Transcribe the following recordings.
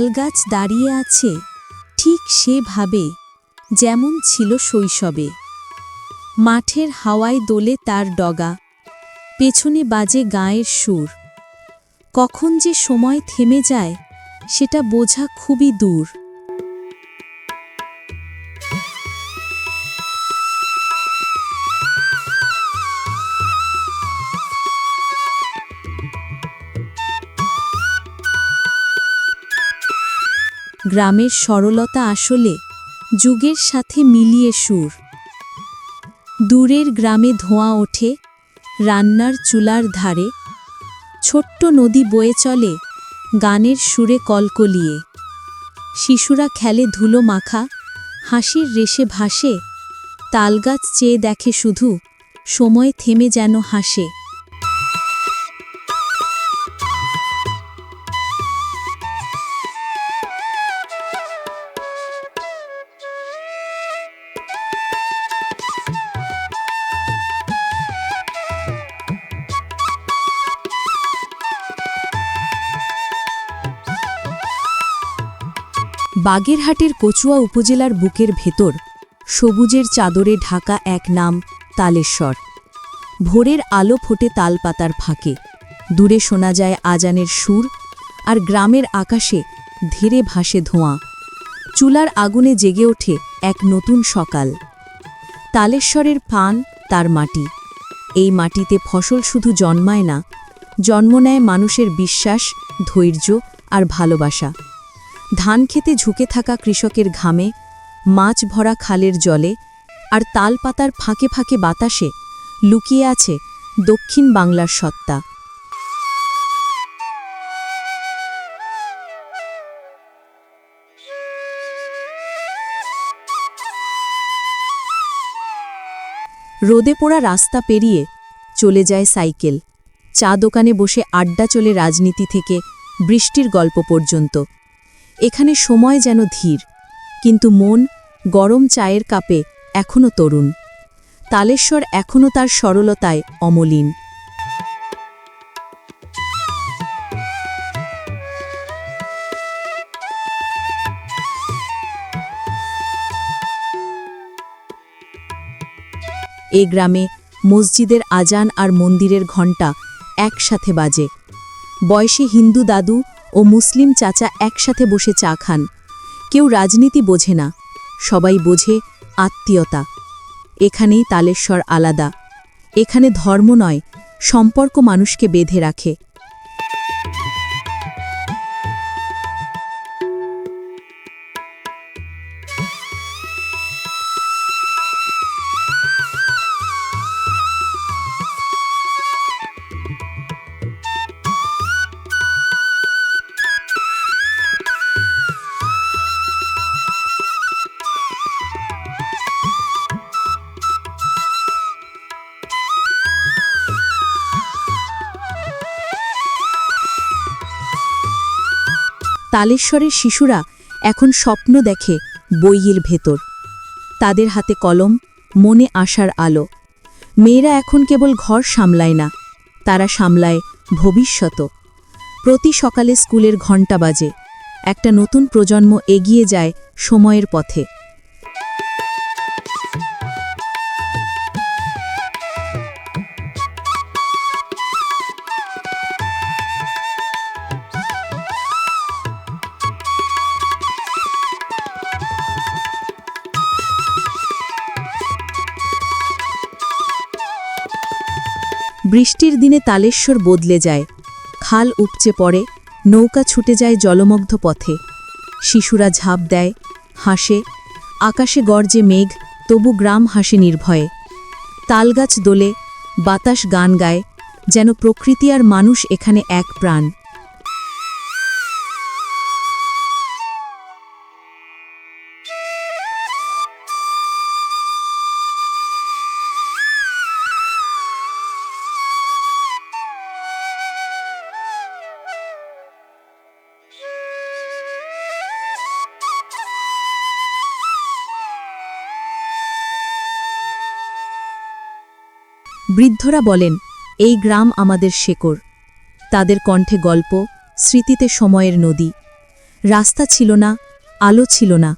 তালগাছ দাঁড়িয়ে আছে ঠিক সেভাবে, যেমন ছিল শৈশবে। মাঠের হাওয়ায় দোলে তার ডগা। পেছনে বাজে গায়ের সুর। কখন যে সময় থেমে যায়, সেটা বোঝা খুবই দূর। গ্রামের সরলতা আসলে যুগের সাথে মিলিয়ে সুর। দূরের গ্রামে ধোঁয়া ওঠে, রান্নার চুলার ধারে, ছোট্ট নদী বয়ে চলে, গানের সুরে কলকলিয়ে শিশুরা খেলে ধুলো মাখা, হাসির রেশে ভাসে তালগাছ চেয়ে দেখে শুধু, সময় থেমে যেন হাসে। বাগেরহাটের কচুয়া উপজেলার বুকের ভেতর, সবুজের চাদরে ঢাকা এক নাম, তালেশ্বর। ভোরের আলো ফোটে তালপাতার ফাঁকে। দূরে শোনা যায় আজানের সুর, আর গ্রামের আকাশে ধীরে ভাসে ধোঁয়া। চুলার আগুনে জেগে ওঠে এক নতুন সকাল। তালেশ্বরের পান, তার মাটি। এই মাটিতে ফসল শুধু জন্মায় না, জন্ম নেয় মানুষের বিশ্বাস, ধৈর্য, আর ভালোবাসা। ধান খেতে ঝুঁকে থাকা কৃষকের ঘামে, মাছ ভরা খালের জলে আর তালপাতার ফাঁকে ফাঁকে বাতাসে লুকিয়ে আছে দক্ষিণ বাংলার সত্তা। রোদে পোড়া রাস্তা পেরিয়ে চলে যায় সাইকেল। চা দোকানে বসে আড্ডা চলে রাজনীতি থেকে বৃষ্টির গল্প পর্যন্ত। এখানে সময় যেন ধীর, কিন্তু মন গরম চায়ের কাপে এখনও তরুণ। তালেশ্বর এখনও তার সরলতায় অমলিন। এ গ্রামে মসজিদের আজান আর মন্দিরের ঘণ্টা একসাথে বাজে। বয়সী হিন্দু দাদু ও মুসলিম চাচা একসাথে বসে চা খান। কেউ রাজনীতি বোঝে না, সবাই বোঝে আত্মীয়তা। এখানেই তালেশ্বর আলাদা। এখানে ধর্ম নয়, সম্পর্ক মানুষকে বেঁধে রাখে। তালেশ্বরের শিশুরা এখন স্বপ্ন দেখে বইয়ের ভেতর। তাদের হাতে কলম, মনে আসার আলো। মেয়েরা এখন কেবল ঘর সামলায় না, তারা সামলায় ভবিষ্যত প্রতি সকালে স্কুলের ঘণ্টা বাজে, একটা নতুন প্রজন্ম এগিয়ে যায় সময়ের পথে। বৃষ্টির দিনে তালেশ্বর বদলে যায়। খাল উপচে পড়ে, নৌকা ছুটে যায় জলমগ্ধ পথে। শিশুরা ঝাঁপ দেয়, হাসে, আকাশে গর্জে মেঘ, তবু গ্রাম হাসে নির্ভয়ে। তালগাছ দোলে, বাতাস গান গায়, যেন প্রকৃতি আর মানুষ এখানে এক প্রাণ। বৃদ্ধরা বলেন, এই গ্রাম আমাদের শেকড়। তাদের কণ্ঠে গল্প, স্মৃতিতে সময়ের নদী। রাস্তা ছিল না, আলো ছিল না,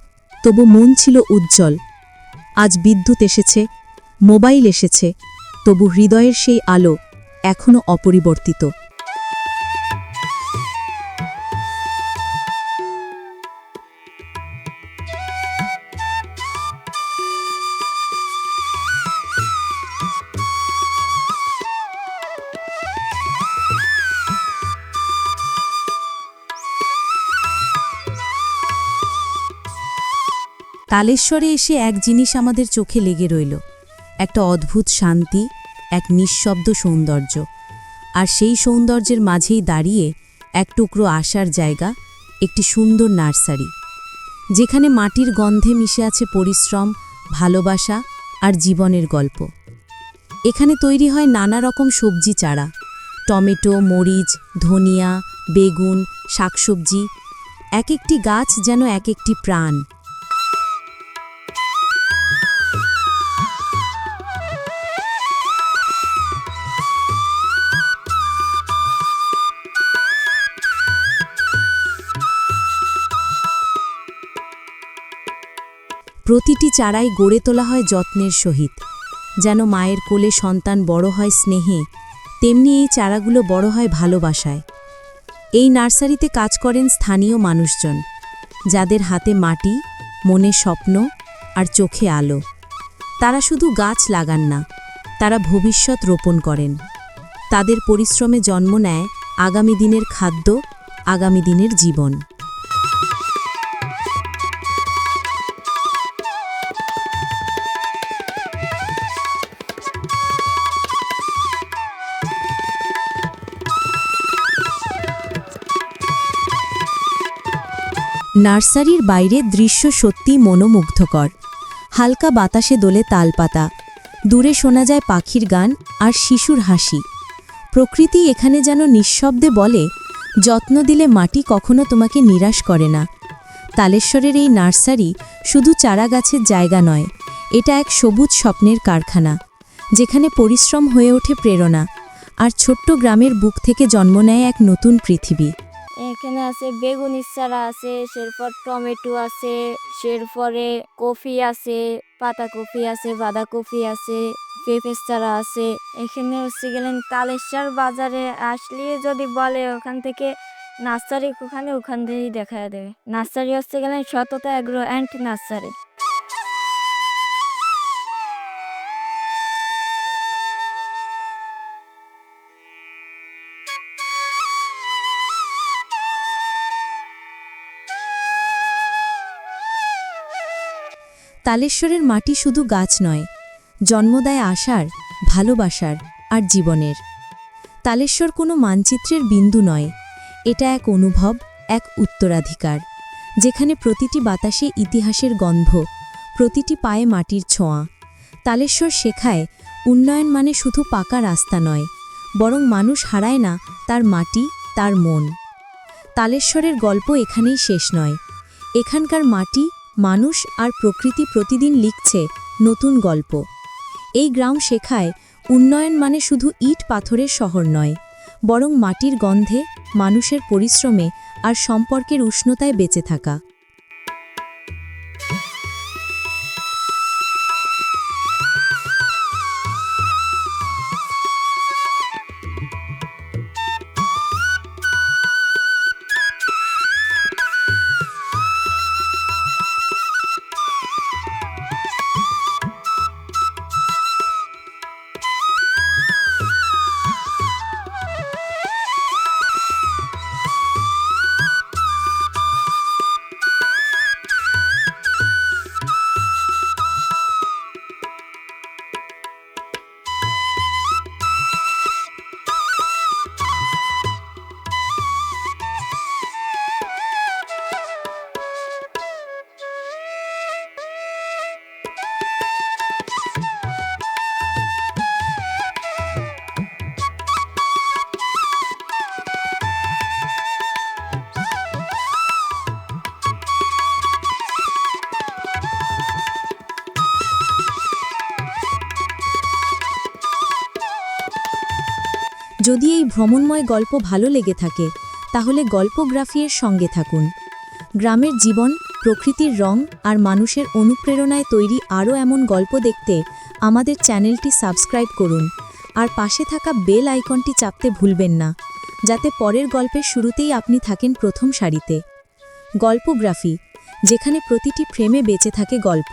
তবু মন ছিল উজ্জ্বল। আজ বিদ্যুৎ এসেছে, মোবাইল এসেছে, তবু হৃদয়ের সেই আলো এখনও অপরিবর্তিত। তালেশ্বরে এসে এক জিনিস আমাদের চোখে লেগে রইল। একটা অদ্ভুত শান্তি, এক নিঃশব্দ সৌন্দর্য। আর সেই সৌন্দর্যের মাঝেই দাঁড়িয়ে এক টুকরো আসার জায়গা, একটি সুন্দর নার্সারি। যেখানে মাটির গন্ধে মিশে আছে পরিশ্রম, ভালোবাসা আর জীবনের গল্প। এখানে তৈরি হয় নানা রকম সবজি চারা। টমেটো, মরিচ, ধনিয়া, বেগুন, শাকসবজি। এক একটি গাছ যেন এক একটি প্রাণ। প্রতিটি চারাই গড়ে তোলা হয় যত্নের সহিত। যেন মায়ের কোলে সন্তান বড় হয় স্নেহে, তেমনি এই চারাগুলো বড় হয় ভালোবাসায়। এই নার্সারিতে কাজ করেন স্থানীয় মানুষজন, যাদের হাতে মাটি, মনে স্বপ্ন আর চোখে আলো। তারা শুধু গাছ লাগান না, তারা ভবিষ্যৎ রোপণ করেন। তাদের পরিশ্রমে জন্ম নেয় আগামী দিনের খাদ্য, আগামী দিনের জীবন। নার্সারির বাইরে দৃশ্য সত্যি মনোমুগ্ধকর। হালকা বাতাসে দোলে তালপাতা। দূরে শোনা যায় পাখির গান আর শিশুর হাসি। প্রকৃতি এখানে যেন নিঃশব্দে বলে, যত্ন দিলে মাটি কখনো তোমাকে নিরাশ করে না। তালেশ্বরের এই নার্সারি শুধু চারাগাছের জায়গা নয়, এটা এক সবুজ স্বপ্নের কারখানা, যেখানে পরিশ্রম হয়ে ওঠে প্রেরণা, আর ছোট্ট গ্রামের বুক থেকে জন্ম নেয় এক নতুন পৃথিবী। এখানে আছে বেগুন চারা আছে, সেরপর টমেটো আছে, সেরপরে কফি আছে, পাতা কফি আছে বাঁধাকপি আছে, পেঁপের চারা আছে। এখানে হচ্ছে গেলেন তালেশ্বর বাজারে আসলে যদি বলে ওখান থেকে নার্সারি, ওখানে ওখান থেকেই দেখা দেবে নার্সারি হচ্ছে গেলেন সততা অ্যাগ্রো অ্যান্ড নার্সারি। তালেশ্বরের মাটি শুধু গাছ নয়, জন্ম দেয় আশার, ভালোবাসার আর জীবনের। তালেশ্বর কোনো মানচিত্রের বিন্দু নয়, এটা এক অনুভব, এক উত্তরাধিকার, যেখানে প্রতিটি বাতাসে ইতিহাসের গন্ধ, প্রতিটি পায়ে মাটির ছোঁয়া। তালেশ্বর শেখায়, উন্নয়ন মানে শুধু পাকা রাস্তা নয়, বরং মানুষ হারায় না তার মাটি, তার মন। তালেশ্বরের গল্প এখানেই শেষ নয়, এখানকার মাটি মানুষ আর প্রকৃতি প্রতিদিন লিখছে নতুন গল্প। এই গ্রাম শেখায় উন্নয়ন মানে শুধু ইট পাথরের শহর নয়, বরং মাটির গন্ধে, মানুষের পরিশ্রমে আর সম্পর্কের উষ্ণতায় বেঁচে থাকা। যদি এই ভ্রমণময় গল্প ভালো লেগে থাকে, তাহলে গল্পগ্রাফি এর সঙ্গে থাকুন। গ্রামের জীবন, প্রকৃতির রং আর মানুষের অনুপ্রেরণায় তৈরি আরও এমন গল্প দেখতে আমাদের চ্যানেলটি সাবস্ক্রাইব করুন। আর পাশে থাকা বেল আইকনটি চাপতে ভুলবেন না, যাতে পরের গল্পের শুরুতেই আপনি থাকেন প্রথম সারিতে। গল্পগ্রাফি, যেখানে প্রতিটি ফ্রেমে বেঁচে থাকে গল্প।